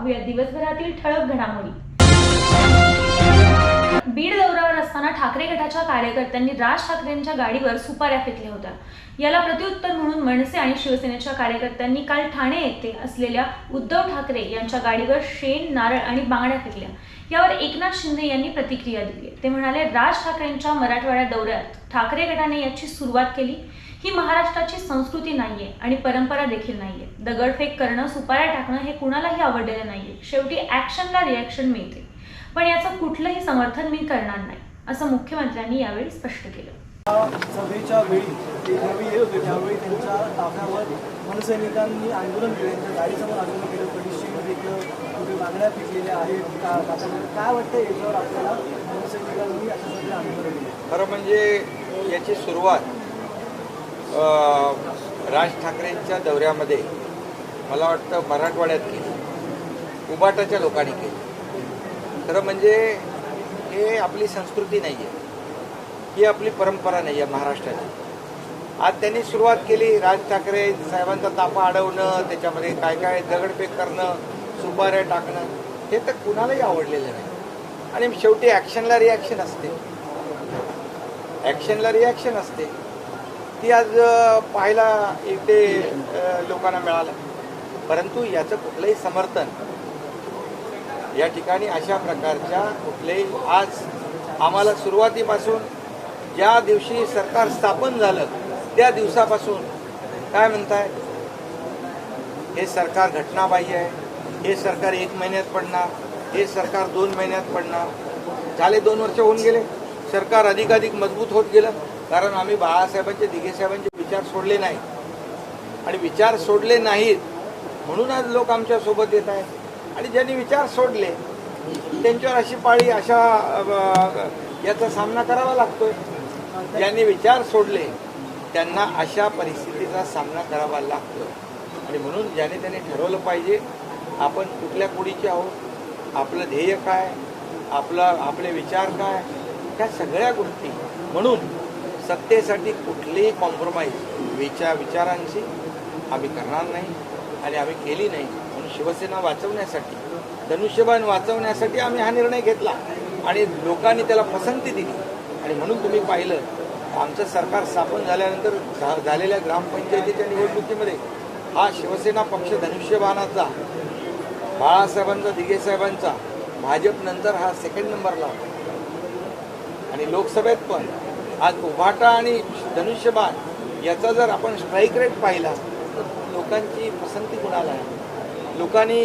पाहूया. दिवसभरातील ठळक घडामोडी. बीड दौऱ्यावर असताना ठाकरे गटाच्या कार्यकर्त्यांनी राज ठाकरेंच्या गाडीवर सुपाऱ्या फेकल्या होत्या. याला प्रत्युत्तर म्हणून मनसे आणि शिवसेनेच्या कार्यकर्त्यांनी काल ठाणे येथे असलेल्या उद्धव ठाकरे यांच्या गाडीवर शेण नारळ आणि बांगड्या फेकल्या. यावर एकनाथ शिंदे यांनी प्रतिक्रिया दिली. ते म्हणाले राज ठाकरेंच्या मराठवाड्या दौऱ्यात ठाकरे गटाने याची सुरुवात केली. ही महाराष्ट्राची संस्कृती नाहीये आणि परंपरा देखील नाहीये. दगडफेक करणं सुपाऱ्या टाकणं हे कुणालाही आवडलेलं नाहीये. शेवटी ऍक्शनला रिॲक्शन मिळते. पण याचं कुठलंही समर्थन मी करणार नाही असं मुख्यमंत्र्यांनी यावेळी स्पष्ट केलं. सभेच्या वेळी ते येत होते. त्यावेळी त्यांच्या ताफ्यावर मनसैनिकांनी आंदोलन केलं. त्यांच्या गाडीसमोर आंदोलन केलं. मागण्या पिकलेल्या आहेत. काय वाटतं याच्यावर आपल्याला खरं म्हणजे याची सुरुवात राज ठाकरेंच्या दौऱ्यामध्ये मला वाटतं मराठवाड्यात केली. उबाटाच्या लोकांनी केली. खरं म्हणजे हे आपली संस्कृती नाही आहे ही आपली परंपरा नाही आहे महाराष्ट्राची. आज त्यांनी सुरुवात केली राज ठाकरे साहेबांचा तापा अडवणं त्याच्यामध्ये काय काय दगडफेक करणं. सुपाऱ्या टाकणं हे तर कुणालाही आवडलेलं नाही. आणि शेवटी ॲक्शनला रिॲक्शन असते. ॲक्शनला रिॲक्शन असते. ती आज पाहायला इथे लोकांना मिळालं. परंतु याचं कुठलंही समर्थन या ठिकाणी अशा प्रकारच्या कुठलेही आज आम्हाला सुरुवातीपासून ज्या दिवशी सरकार स्थापन झालं त्या दिवसापासून काय म्हणताय? हे सरकार घटनाबाह्य आहे. हे सरकार एक महिन्यात पडणार हे सरकार दोन महिन्यात पडणार. झाले दोन वर्ष होऊन गेले. सरकार अधिकाधिक मजबूत होत गेलं. कारण आम्ही बाळासाहेबांचे दिघेसाहेबांचे विचार सोडले नाही आणि विचार सोडले नाहीत म्हणून आज लोक आमच्यासोबत येत आहेत. आणि ज्यांनी विचार सोडले त्यांच्यावर अशी पाळी अशा याचा सामना करावा लागतोय. ज्यांनी विचार सोडले त्यांना अशा परिस्थितीचा सामना करावा लागतो आणि म्हणून ज्याने त्याने ठरवलं पाहिजे आपण कुठल्या कुडीचे आहोत? आपलं ध्येय काय? आपलं आपले विचार काय? ह्या सगळ्या गोष्टी. म्हणून सत्तेसाठी कुठलीही कॉम्प्रोमाइज विचार विचारांची आम्ही करणार नाही आणि आम्ही केली नाही. म्हणून शिवसेना वाचवण्यासाठी धनुष्यबाण वाचवण्यासाठी आम्ही हा निर्णय घेतला आणि लोकांनी त्याला पसंती दिली. आणि म्हणून तुम्ही पाहिलं आमचं सरकार स्थापन झाल्यानंतर झा- झालेल्या ग्रामपंचायतीच्या निवडणुकीमध्ये हा शिवसेना पक्ष धनुष्यबाणाचा बाळासाहेबांचा दिगेसाहेबांचा भाजपनंतर हा सेकंड नंबरला होता. आणि लोकसभेत पण आज उभाटा आणि धनुष्यबाण याचा जर आपण स्ट्राईक रेट पाहिला तर लोकांची पसंती कुणाला आहे? लोकांनी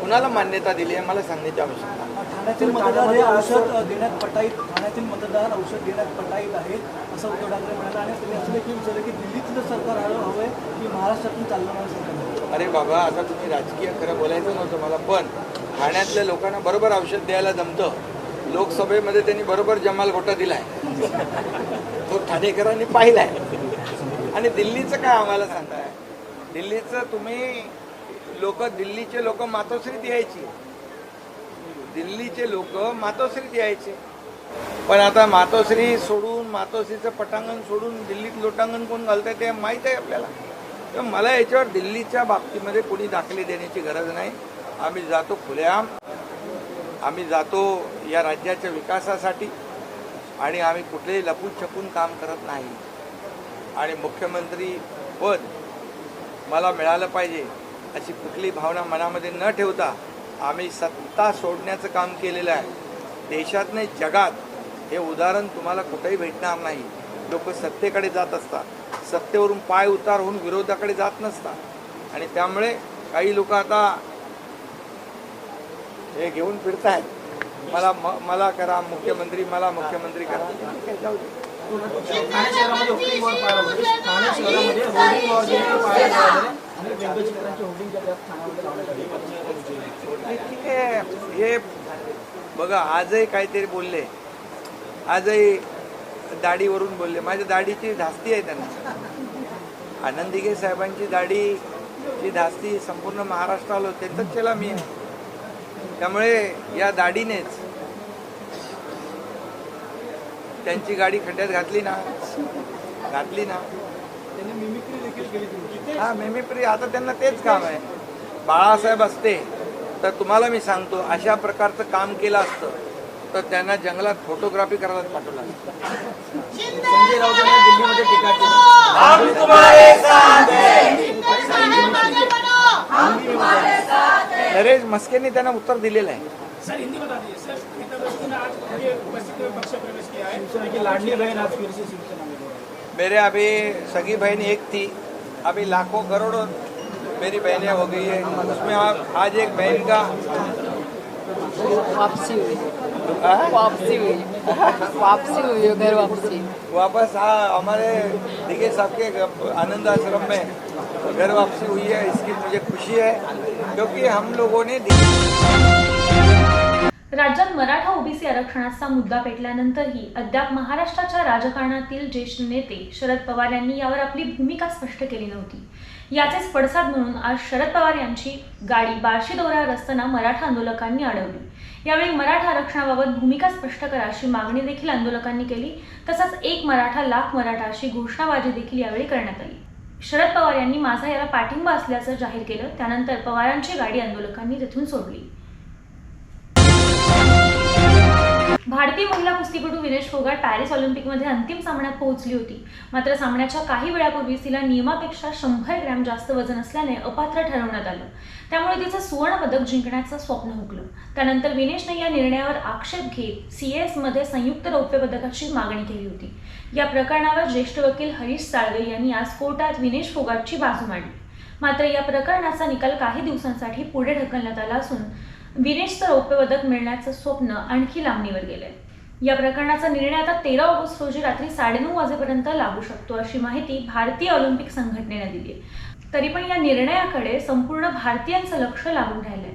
कुणाला मान्यता दिली आहे मला सांगण्याची आवश्यकता ठाण्यातील मतदार हे औषध देण्यात पटाईत ठाण्यातील मतदार औषध देण्यात पटाईत आहेत असं उद्धव ठाकरे म्हणाले. आणि त्यांनी असं देखील विचारलं की दिल्लीतलं सरकार हवं आहे की महाराष्ट्रातून चालणार सरकार अरे बाबा आता तुम्ही राजकीय खरं बोलायचं नव्हतं मला पण ठाण्यातल्या लोकांना बरोबर औषध द्यायला जमतं. लोकसभेमध्ये त्यांनी बरोबर जमाल घोटा दिलाय. तो ठाणेकरांनी पाहिलाय. आणि दिल्लीचं काय आम्हाला सांगताय? दिल्लीचं तुम्ही लोक दिल्लीचे लोक मातोश्रीत यायची. दिल्लीचे लोक मातोश्रीत यायचे. पण आता मातोश्री सोडून मातोश्रीचं पटांगण सोडून दिल्लीत लोटांगण कोण घालतंय ते माहीत आहे आपल्याला. तर मला याच्यावर दिल्लीच्या बाबतीमध्ये कोणी दाखले देण्याची गरज नाही. आम्ही जातो खुलेआम. आम्ही जातो या राज्याच्या विकासासाठी. आणि आम्ही कुठलेही लपून छपून काम करत नाही. आणि मुख्यमंत्री पद मला मिळालं पाहिजे अशी कुठली भावना मनामध्ये न ठेवता आम्ही सत्ता सोडण्याचं काम केलेलं आहे. देशात नाही जगात हे उदाहरण तुम्हाला कुठेही भेटणार नाही. लोक सत्तेकडे जात असतात. सत्तेवरून पाय उतार होऊन विरोधाकडे जात नसतात आणि त्यामुळे काही लोक आता हे घेऊन फिरतायत मला म- मला करा मुख्यमंत्री मला मुख्यमंत्री करा ठीक आहे, जाऊ दे. ठाणे शहरामध्ये होर्डिंग वॉर पाहायला मिळाली. ठाणे शहरामध्ये होर्डिंग वॉर देखील पाहायला मिळाले आणि व्यंगचित्रांची होर्डिंग ज्या आहेत ठाण्यामध्ये लावण्यात आली. नाही, ठीक आहे हे बघा आजही काहीतरी बोलले आजही दाढीवरून बोलले. माझ्या दाढीची धास्ती आहे त्यांना. आनंद दिघे साहेबांची दाढीची धास्ती संपूर्ण महाराष्ट्राला होते त्याला मी आहे. त्यामुळे या दाढीनेच त्यांची गाडी खड्ड्यात घातली ना. घातली ना. त्यांनी मिमिक्री देखील केली तुमची. हा मेमिप्री आता त्यांना तेच काम आहे. बाळासाहेब असते तर तुम्हाला मी सांगतो अशा प्रकारचं काम केलं असतं. तर त्यांना जंगलात फोटोग्राफी करायला पाठवलं. संजय राऊतांनी दिल्लीमध्ये टीका केली. नरेश मस्केंनी त्यांना उत्तर दिलेलं आहे. सर हिंदी बता दीजिए. सर अमिताभ बच्चन ने आज ये उपस्थित में पक्ष प्रवेश किया है। शिवसेना की लाडली बहन आज फिर से शिवसेना में जोड़ा। मेरे अभी सगी बहन एक थी अभी लाखों करोड़ों मेरी बहनें हो गई है। उसमें आप आज एक बहन का वापसी हुई। हाँ? वापसी हुई। वापसी हुई घर वापसी वापस हाँ हमारे दिगे साहब के आनंद आश्रम में घर वापसी हुई है इसकी मुझे खुशी है क्योंकि हम लोगों ने राज्यात मराठा ओबीसी आरक्षणाचा मुद्दा पेटल्यानंतरही अद्याप महाराष्ट्राच्या राजकारणातील ज्येष्ठ नेते शरद पवार यांनी यावर आपली भूमिका स्पष्ट केली नव्हती. याचेच पडसाद म्हणून आज शरद पवार यांची गाडी बार्शी दौऱ्यावर असताना मराठा आंदोलकांनी अडवली. यावेळी मराठा आरक्षणाबाबत भूमिका स्पष्ट करा अशी मागणी देखील आंदोलकांनी केली. तसंच एक मराठा लाख मराठा अशी घोषणाबाजी देखील यावेळी करण्यात आली. शरद पवार यांनी माझा याला पाठिंबा असल्याचं जाहीर केलं. त्यानंतर पवारांची गाडी आंदोलकांनी तिथून सोडली. भारतीय महिला कुस्तीपटू विनेश फोगाट पॅरिस ऑलिम्पिकमध्ये अंतिम सामन्यात पोहोचली होती. मात्र सामन्याच्या काही वेळापूर्वीच तिला नियमापेक्षा शंभर ग्रॅम जास्त वजन असल्याने अपात्र ठरवण्यात आलं. त्यामुळे तिचं सुवर्ण पदक जिंकण्याचं स्वप्न हुकलं. त्यानंतर विनेशने या निर्णयावर आक्षेप घेत सी मध्ये संयुक्त रौप्य पदकाची मागणी केली होती. या प्रकरणावर ज्येष्ठ वकील हरीश साळवे यांनी आज कोर्टात विनेश फोगाटची बाजू मांडली. मात्र या प्रकरणाचा निकाल काही दिवसांसाठी पुढे ढकलण्यात आला असून विनेशचं रौप्यपदक मिळण्याचं स्वप्न आणखी लांबणीवर गेलंय. या प्रकरणाचा निर्णय आता तेरा ऑगस्ट रोजी रात्री साडेनऊ वाजेपर्यंत लागू शकतो अशी माहिती भारतीय ऑलिम्पिक संघटनेनं दिली आहे. तरी पण या निर्णयाकडे संपूर्ण भारतीयांचं लक्ष लागून राहिलंय.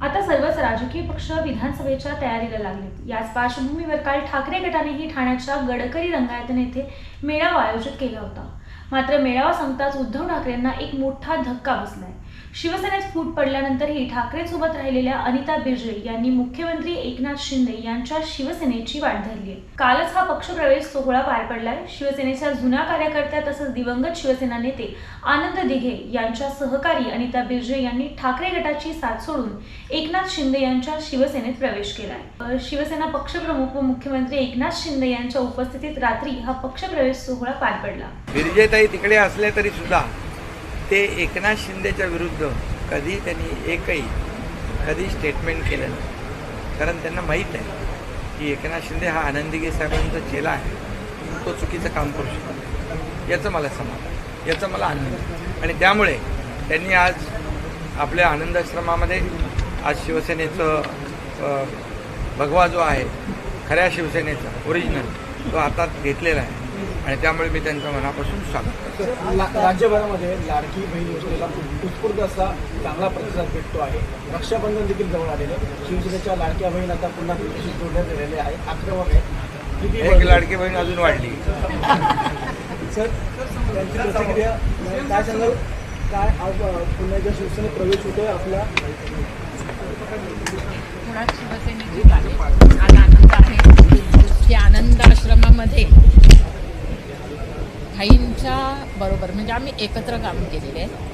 आता सर्वच राजकीय पक्ष विधानसभेच्या तयारीला लागलेत. याच पार्श्वभूमीवर काल ठाकरे गटानेही ठाण्याच्या गडकरी रंगायतन येथे मेळावा आयोजित केला होता. मात्र मेळावा संपताच उद्धव ठाकरेंना एक मोठा धक्का बसलाय. शिवसेनेत फूट पडल्यानंतरही ठाकरेंसोबत राहिलेल्या अनिता बिर्जे यांनी मुख्यमंत्री एकनाथ शिंदे यांच्या शिवसेनेची वाट धरली कालच हा पक्षप्रवेश सोहळा पार पडलाय. शिवसेनेच्या जुन्या कार्यकर्त्या तसंच दिवंगत शिवसेना नेते आनंद दिघे यांच्या सहकारी अनिता बिर्जे यांनी ठाकरे गटाची साथ सोडून एकनाथ शिंदे यांच्या शिवसेनेत प्रवेश केलाय. शिवसेना पक्षप्रमुख व मुख्यमंत्री एकनाथ शिंदे यांच्या उपस्थितीत रात्री हा पक्षप्रवेश सोहळा पार पडला. बिरजेताई तिकडे असले तरी सुद्धा ते एकनाथ शिंदेच्या विरुद्ध कधी त्यांनी एकही कधी स्टेटमेंट केलं नाही. कारण त्यांना माहीत आहे की एकनाथ शिंदे हा आनंदीगे साहेबांचा चेला आहे. तो चुकीचं काम करू शकतो. याचं मला समाधान याचं मला आनंद आणि त्यामुळे त्यांनी आज आपल्या आनंदाश्रमामध्ये आज शिवसेनेचं भगवा जो आहे खऱ्या शिवसेनेचा ओरिजिनल तो हातात घेतलेला आहे. आणि त्यामुळे मी त्यांचं मनापासून स्वागत करतो. राज्यभरामध्ये लाडकी बहीण योजनेला उत्स्फूर्त असा चांगला प्रतिसाद भेटतो आहे. रक्षाबंधन देखील जवळ आलेले शिवसेनेच्या लाडक्या बहीण आता पुन्हा तुमच्याशी जोडण्यात आलेले आहे. आक्रमक आहे. एक लाडकी बहीण अजून वाढली. सर त्यांची प्रतिक्रिया काय सांगाल? काय आज अ, पुन्हा एकदा शिवसेनेत प्रवेश होतोय आपला? मुळात शिवसेनेची आहे आज आनंद आहे. की आनंद आश्रमामध्ये भाईंच्या बरोबर म्हणजे आम्ही एकत्र काम केलेले आहे.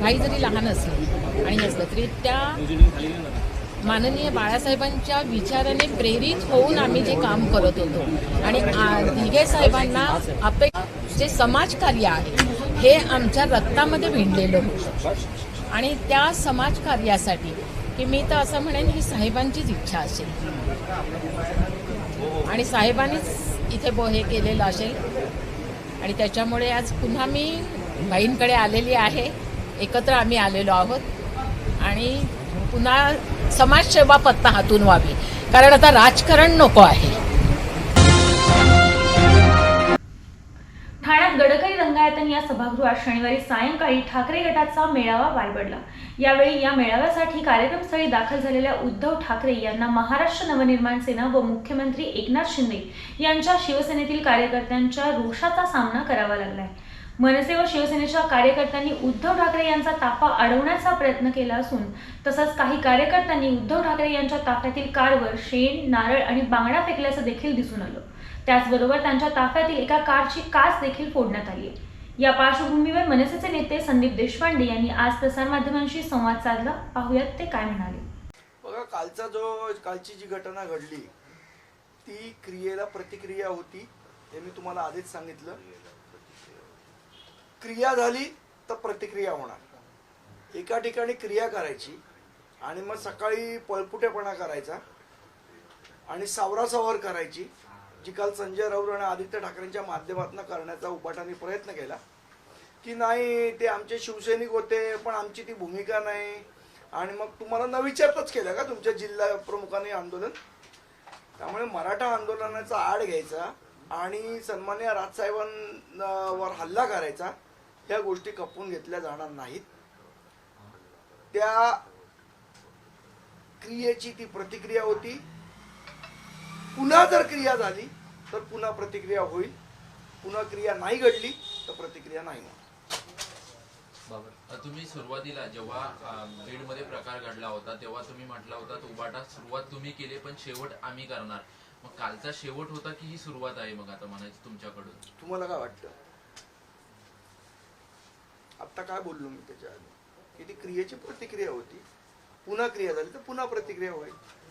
भाई जरी लहान असली आणि असलं तरी त्या माननीय बाळासाहेबांच्या विचाराने प्रेरित होऊन आम्ही जे काम करत होतो. आणि दिघे साहेबांना अपे जे समाजकार्य आहे हे आमच्या रक्तामध्ये भिंडलेलं होतं. आणि त्या समाजकार्यासाठी की मी तर असं म्हणेन ही साहेबांचीच इच्छा असेल. आणि साहेबांनीच इथे बो हे केलेलं असेल. आणि त्याच्यामुळे आज पुन्हा मी बाईंकडे आलेली आहे. एकत्र आम्ही आलेलो आहोत. आणि पुन्हा समाजसेवा पत्ता हातून व्हावी. कारण आता राजकारण नको आहे. गडकरी या सभागृहात शनिवारी सायंकाळी ठाकरे गटाचा मेळावा पार पडला यावेळी या मेळाव्यासाठी कार्यक्रमस्थळी दाखल झालेल्या उद्धव ठाकरे यांना महाराष्ट्र नवनिर्माण सेना व मुख्यमंत्री एकनाथ शिंदे यांच्या शिवसेनेतील कार्यकर्त्यांच्या रोषाचा सामना करावा लागलाय. मनसे व शिवसेनेच्या कार्यकर्त्यांनी उद्धव ठाकरे यांचा ताफा अडवण्याचा प्रयत्न केला असून तसंच काही कार्यकर्त्यांनी उद्धव ठाकरे यांच्या ताफ्यातील कारवर शेण नारळ आणि बांगडा फेकल्याचं देखील दिसून आलं. त्याचबरोबर त्यांच्या ताफ्यातील एका कारची काच देखील फोडण्यात आली आहे. या पार्श्वभूमीवर मनसेचे नेते संदीप देशपांडे यांनी आज प्रसारमाध्यमांशी संवाद साधला. पाहुयात ते काय म्हणाले. बघा कालचा जो कालची जी घटना घडली ती क्रियेला प्रतिक्रिया होती हे मी तुम्हाला आधीच सांगितलं. क्रिया झाली तर प्रतिक्रिया होणार. एका ठिकाणी क्रिया करायची आणि मग सकाळी पळपुटेपणा करायचा आणि सावरासावर करायची जी काल संजय राऊत आणि आदित्य ठाकरेंच्या माध्यमातून करण्याचा उपाटाने प्रयत्न केला की नाही ते आमचे शिवसैनिक होते पण आमची ती भूमिका नाही. आणि मग तुम्हाला न विचारताच केलं का तुमच्या जिल्हा प्रमुखांनी आंदोलन? त्यामुळे मराठा आंदोलनाचा आड घ्यायचा आणि सन्मान्य राजसाहेबांवर हल्ला करायचा ह्या गोष्टी खपवून घेतल्या जाणार नाहीत. त्या क्रियेची ती प्रतिक्रिया होती. पुन्हा जर क्रिया झाली तर पुन्हा प्रतिक्रिया होईल. पुन्हा क्रिया नाही घडली तर प्रतिक्रिया नाही होणार. अ, तुम्ही सुरुवातीला जेव्हा बीडमध्ये प्रकार घडला होता तेव्हा तुम्ही म्हटला होता तो उबाटा सुरुवात तुम्ही केली पण शेवट आम्ही करणार. मग कालचा शेवट होता की ही सुरुवात आहे मग आता म्हणायचं तुमच्याकडून? तुम्हाला काय वाटतं? आत्ता काय बोललो मी त्याच्या आधी? की ती क्रियेची प्रतिक्रिया होती. पुन्हा क्रिया झाली तर पुन्हा प्रतिक्रिया होईल.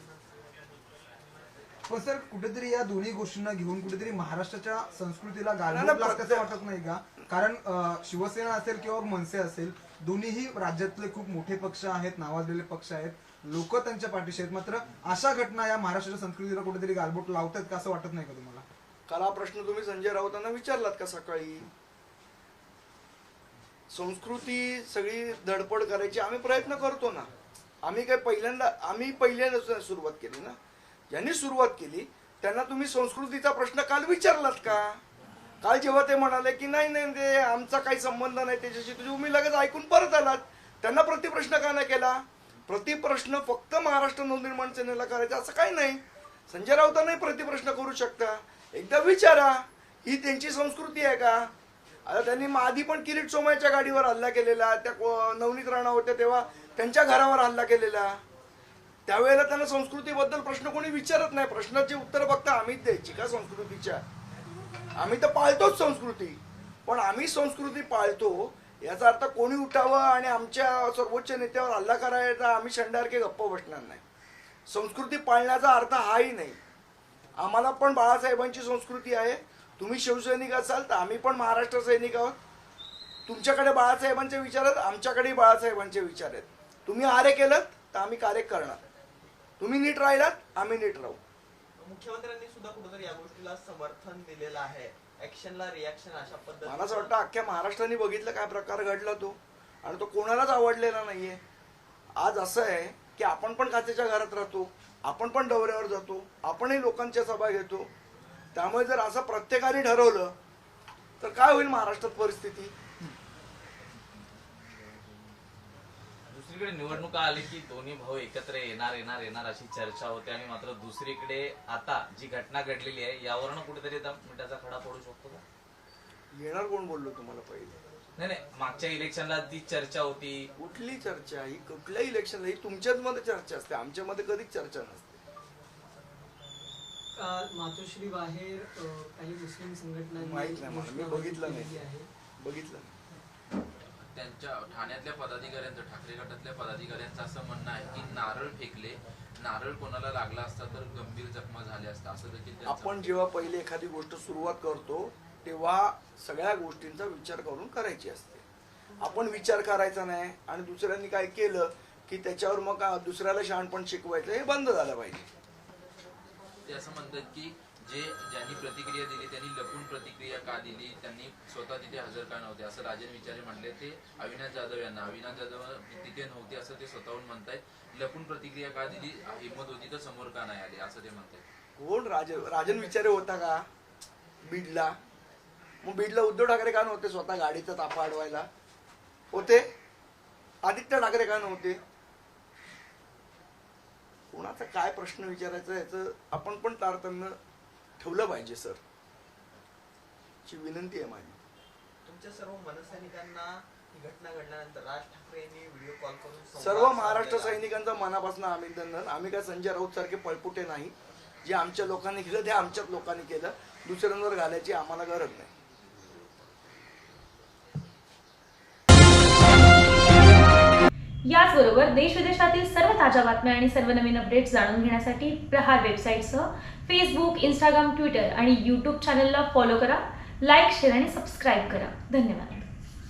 पण सर कुठेतरी या दोन्ही गोष्टींना घेऊन कुठेतरी महाराष्ट्राच्या संस्कृतीला गालबोट लागतं वाटत नाही का? कारण अं, शिवसेना असेल किंवा मनसे असेल दोन्हीही राज्यातले खूप मोठे पक्ष आहेत नावाजलेले पक्ष आहेत. लोक त्यांच्या पाठीशी आहेत. मात्र अशा घटना या महाराष्ट्राच्या संस्कृतीला कुठेतरी गालबोट लावतात का असं वाटत नाही का तुम्हाला? काल हा प्रश्न तुम्ही संजय राऊतांना विचारलात का सकाळी? संस्कृती सगळी धडपड करायची आम्ही प्रयत्न करतो ना. आम्ही काय पहिल्यांदा आम्ही पहिल्यांदा सुरुवात केली ना. ज्यांनी सुरुवात केली त्यांना तुम्ही संस्कृतीचा प्रश्न काल विचारलात का? काल जेव्हा ते म्हणाले की नाही नाही ते आमचा काही संबंध नाही त्याच्याशी तुझी तुम्ही लगेच ऐकून परत आलात. त्यांना प्रतिप्रश्न का नाही केला? प्रतिप्रश्न फक्त महाराष्ट्र नवनिर्माण सेनेला करायचा असं काही नाही. संजय राऊतांनाही प्रतिप्रश्न करू शकता. एकदा विचारा ही त्यांची संस्कृती आहे का? आता त्यांनी आधी पण किरीट सोमयच्या गाडीवर हल्ला केलेला त्या नवनीत राणा होत्या तेव्हा त्यांच्या घरावर हल्ला केलेला. त्यावेळेला त्यांना संस्कृतीबद्दल प्रश्न कोणी विचारत नाही. प्रश्नाची उत्तर फक्त आम्हीच द्यायची का संस्कृतीच्या? आम्ही तर पाळतोच संस्कृती. पण आम्ही संस्कृती पाळतो याचा अर्थ कोणी उठावं आणि आमच्या सर्वोच्च नेत्यावर हल्ला करायचा आम्ही शंडारके गप्प बसणार नाही. संस्कृती पाळण्याचा अर्थ हाही नाही. आम्हाला पण बाळासाहेबांची संस्कृती आहे. तुम्ही शिवसैनिक असाल तर आम्ही पण महाराष्ट्र सैनिक आहोत. तुमच्याकडे बाळासाहेबांचे विचार आहेत आमच्याकडेही बाळासाहेबांचे विचार आहेत. तुम्ही आरे केलं तर आम्ही कार्य करणार. तुम्ही नीट राहिलात आम्ही नीट राहू. मुख्यमंत्र्यांनी सुद्धा कुठेतरी या गोष्टीला समर्थन दिलेलं आहे. ऍक्शनला रिॲक्शन अशा पद्धतीने मला असं वाटतं अख्ख्या महाराष्ट्राने बघितलं काय प्रकार घडला तो. आणि तो कोणालाच आवडलेला नाहीये. आज असं आहे की आपण पण काचेच्या घरात राहतो आपण पण दौऱ्यावर जातो आपणही लोकांच्या सभा घेतो. त्यामुळे जर असं प्रत्येकाने ठरवलं तर काय होईल महाराष्ट्रात परिस्थिती? दुसरीकडे निवडणुका आली की दोन्ही भाऊ एकत्र येणार येणार येणार अशी चर्चा होते आणि मात्र दुसरीकडे आता जी घटना घडलेली आहे यावरनं कुठेतरी आता मिठाचा खडा पडू शकतो का? येणार कोण बोललो तुम्हाला पहिले? नाही नाही मागच्या इलेक्शनला ती चर्चा होती. कुठली चर्चा ही कुठल्याही इलेक्शनला? ही तुमच्याच मध्ये चर्चा असते आमच्यामध्ये कधीच चर्चा नसते. काल मातोश्री बाहेर काही मुस्लिम संघटनांनी माहीत नाही मला, मी बघितलं नाही. आहे. बघितलं ना? त्यांच्या ठाण्यातल्या पदाधिकाऱ्यांचं ठाकरे गटातल्या पदाधिकाऱ्यांचं असं म्हणणं आहे की नारळ फेकले नारळ कोणाला लागला असता तर गंभीर जखमा झाल्या असता असं देखील आपण जेव्हा पहिले एखादी गोष्ट सुरुवात करतो तेव्हा सगळ्या गोष्टींचा विचार करून करायची असते. आपण विचार करायचा नाही आणि दुसऱ्यांनी काय केलं की त्याच्यावर मग दुसऱ्याला शहाणपण शिकवायचं हे बंद झालं पाहिजे. ते असं म्हणतात की जे ज्यांनी प्रतिक्रिया दिली त्यांनी लपून प्रतिक्रिया का दिली त्यांनी स्वतः तिथे हजर का नव्हते असं राजन विचारे म्हणले. ते अविनाश जाधव यांना अविनाश जाधव तिथे नव्हते असं ते स्वतःहून म्हणतायत. लपून प्रतिक्रिया का दिली? हिंमत होती तर समोर का नाही आली असं ते म्हणतायत. कोण? राज राजन विचारे होता का? बीडला. मग बीडला उद्धव ठाकरे का नव्हते? स्वतः गाडीचा ताफा अडवायला. होते? आदित्य ठाकरे का नव्हते? कोणाचा काय प्रश्न विचारायचा याचं आपण पण तारतम्य ठेवलं पाहिजे सर. ची विनंती आहे माझी. तुमच्या सर्व मनसैनिकांना ही घटना घडल्यानंतर राज ठाकरे यांनी व्हिडिओ कॉल करून संवाद सर्व महाराष्ट्र साधलेला. सैनिकांचा मनापासून अभिनंदन आम्ही काय संजय राऊत सारखे पळपुटे नाही. जे आमच्या लोकांनी केलं ते आमच्याच लोकांनी केलं. दुसऱ्यांवर घालायची आम्हाला गरज नाही. याचबरोबर देश विदेशातील सर्व ताज्या बातम्या आणि सर्व नवीन अपडेट्स जाणून घेण्यासाठी प्रहार वेबसाईटसह फेसबुक इंस्टाग्राम ट्विटर आणि यूट्यूब चॅनलला फॉलो करा लाईक शेअर आणि सबस्क्राईब करा. धन्यवाद.